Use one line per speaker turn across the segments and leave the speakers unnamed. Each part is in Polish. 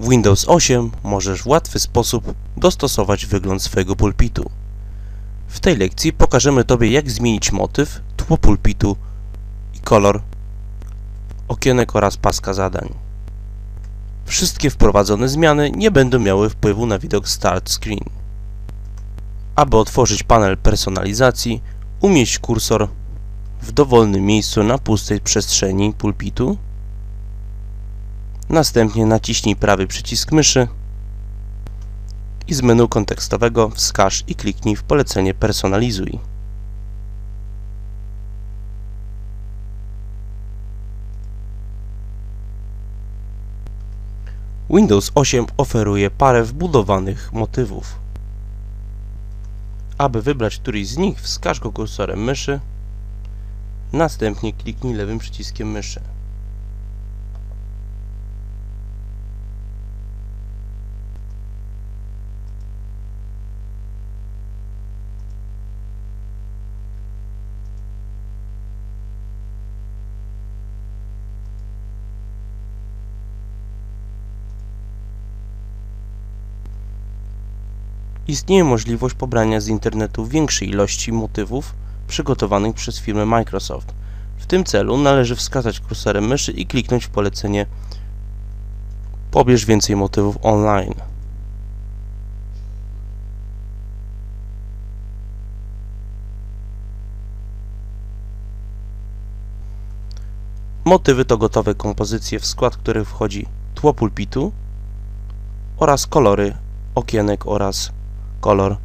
W Windows 8 możesz w łatwy sposób dostosować wygląd swojego pulpitu. W tej lekcji pokażemy Tobie jak zmienić motyw, tło pulpitu i kolor okienek oraz paska zadań. Wszystkie wprowadzone zmiany nie będą miały wpływu na widok Start Screen. Aby otworzyć panel personalizacji, umieść kursor w dowolnym miejscu na pustej przestrzeni pulpitu. Następnie naciśnij prawy przycisk myszy i z menu kontekstowego wskaż i kliknij w polecenie Personalizuj. Windows 8 oferuje parę wbudowanych motywów. Aby wybrać któryś z nich, wskaż go kursorem myszy, następnie kliknij lewym przyciskiem myszy. Istnieje możliwość pobrania z internetu większej ilości motywów przygotowanych przez firmę Microsoft. W tym celu należy wskazać kursorem myszy i kliknąć w polecenie Pobierz więcej motywów online. Motywy to gotowe kompozycje, w skład których wchodzi tło pulpitu oraz kolory okienek oraz kolor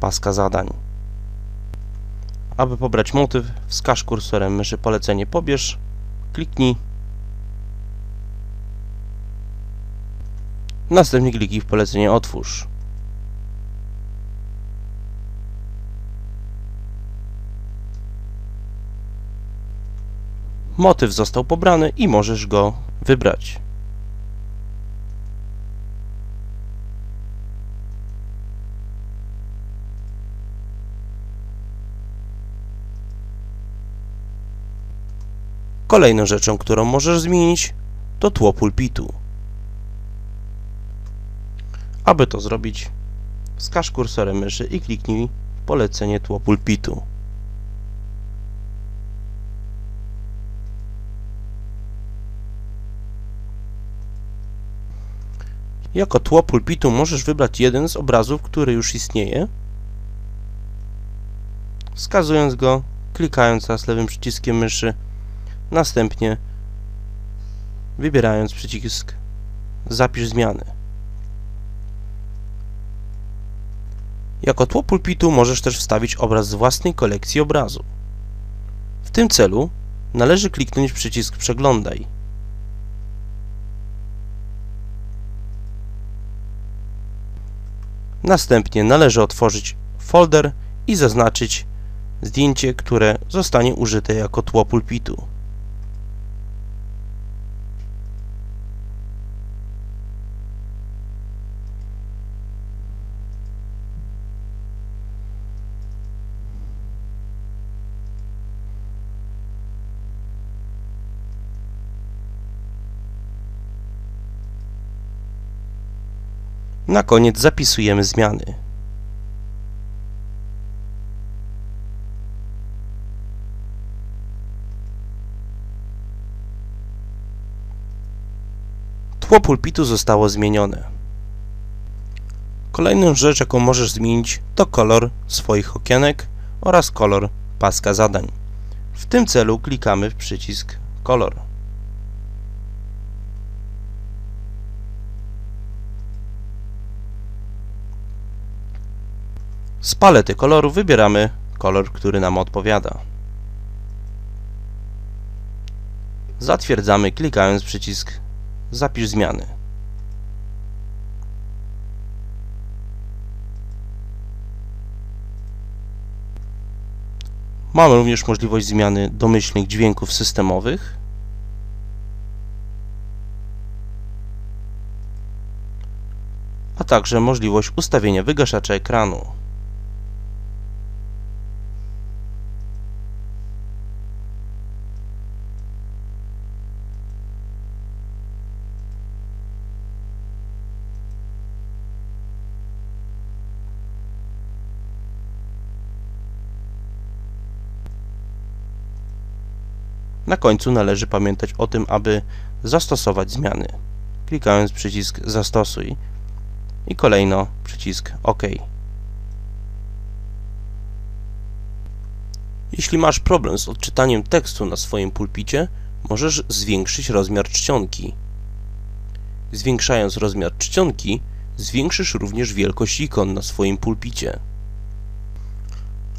paska zadań. Aby pobrać motyw, wskaż kursorem myszy polecenie pobierz, kliknij, następnie kliknij w polecenie otwórz. Motyw został pobrany i możesz go wybrać. Kolejną rzeczą, którą możesz zmienić, to tło pulpitu. Aby to zrobić, wskaż kursorem myszy i kliknij w polecenie tło pulpitu. Jako tło pulpitu możesz wybrać jeden z obrazów, który już istnieje, wskazując go, klikając teraz lewym przyciskiem myszy Następnie wybierając przycisk Zapisz zmiany. Jako tło pulpitu możesz też wstawić obraz z własnej kolekcji obrazu. W tym celu należy kliknąć przycisk Przeglądaj. Następnie należy otworzyć folder i zaznaczyć zdjęcie, które zostanie użyte jako tło pulpitu. Na koniec zapisujemy zmiany. Tło pulpitu zostało zmienione. Kolejną rzecz, jaką możesz zmienić, to kolor swoich okienek oraz kolor paska zadań. W tym celu klikamy w przycisk kolor. Z palety kolorów wybieramy kolor, który nam odpowiada. Zatwierdzamy klikając przycisk Zapisz zmiany. Mamy również możliwość zmiany domyślnych dźwięków systemowych a także możliwość ustawienia wygaszacza ekranu. Na końcu należy pamiętać o tym, aby zastosować zmiany. Klikając przycisk Zastosuj i kolejno przycisk OK. Jeśli masz problem z odczytaniem tekstu na swoim pulpicie, możesz zwiększyć rozmiar czcionki. Zwiększając rozmiar czcionki, zwiększysz również wielkość ikon na swoim pulpicie.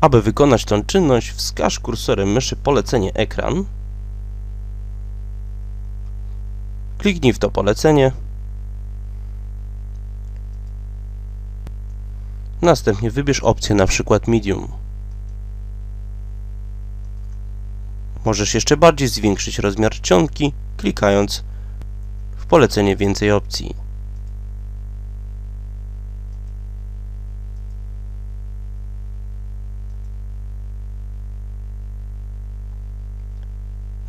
Aby wykonać tę czynność, wskaż kursorem myszy polecenie ekran. Kliknij w to polecenie. Następnie wybierz opcję na przykład Medium. Możesz jeszcze bardziej zwiększyć rozmiar czcionki, klikając w polecenie więcej opcji.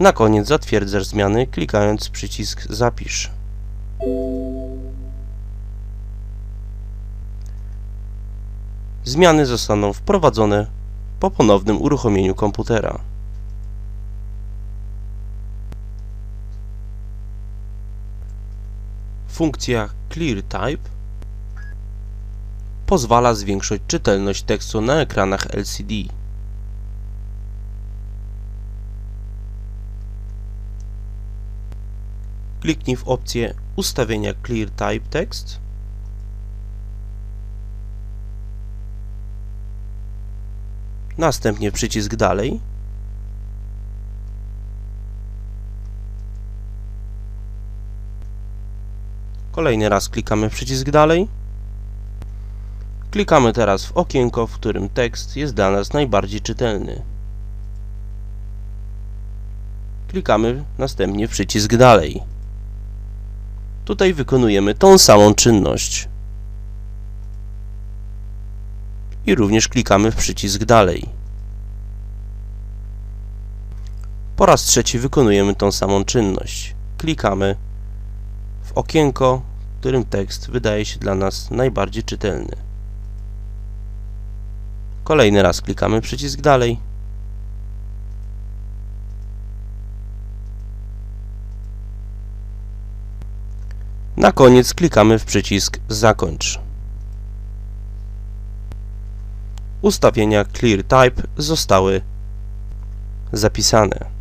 Na koniec zatwierdzasz zmiany, klikając przycisk Zapisz. Zmiany zostaną wprowadzone po ponownym uruchomieniu komputera. Funkcja ClearType pozwala zwiększyć czytelność tekstu na ekranach LCD. Kliknij w opcję Ustawienia ClearType Text Następnie przycisk Dalej Kolejny raz klikamy przycisk dalej. Klikamy teraz w okienko, w którym tekst jest dla nas najbardziej czytelny. Klikamy następnie w przycisk dalej. Tutaj wykonujemy tą samą czynność. I również klikamy w przycisk dalej. Po raz trzeci wykonujemy tą samą czynność. Klikamy w okienko, w którym tekst wydaje się dla nas najbardziej czytelny. Kolejny raz klikamy przycisk dalej. Na koniec klikamy w przycisk Zakończ. Ustawienia ClearType zostały zapisane.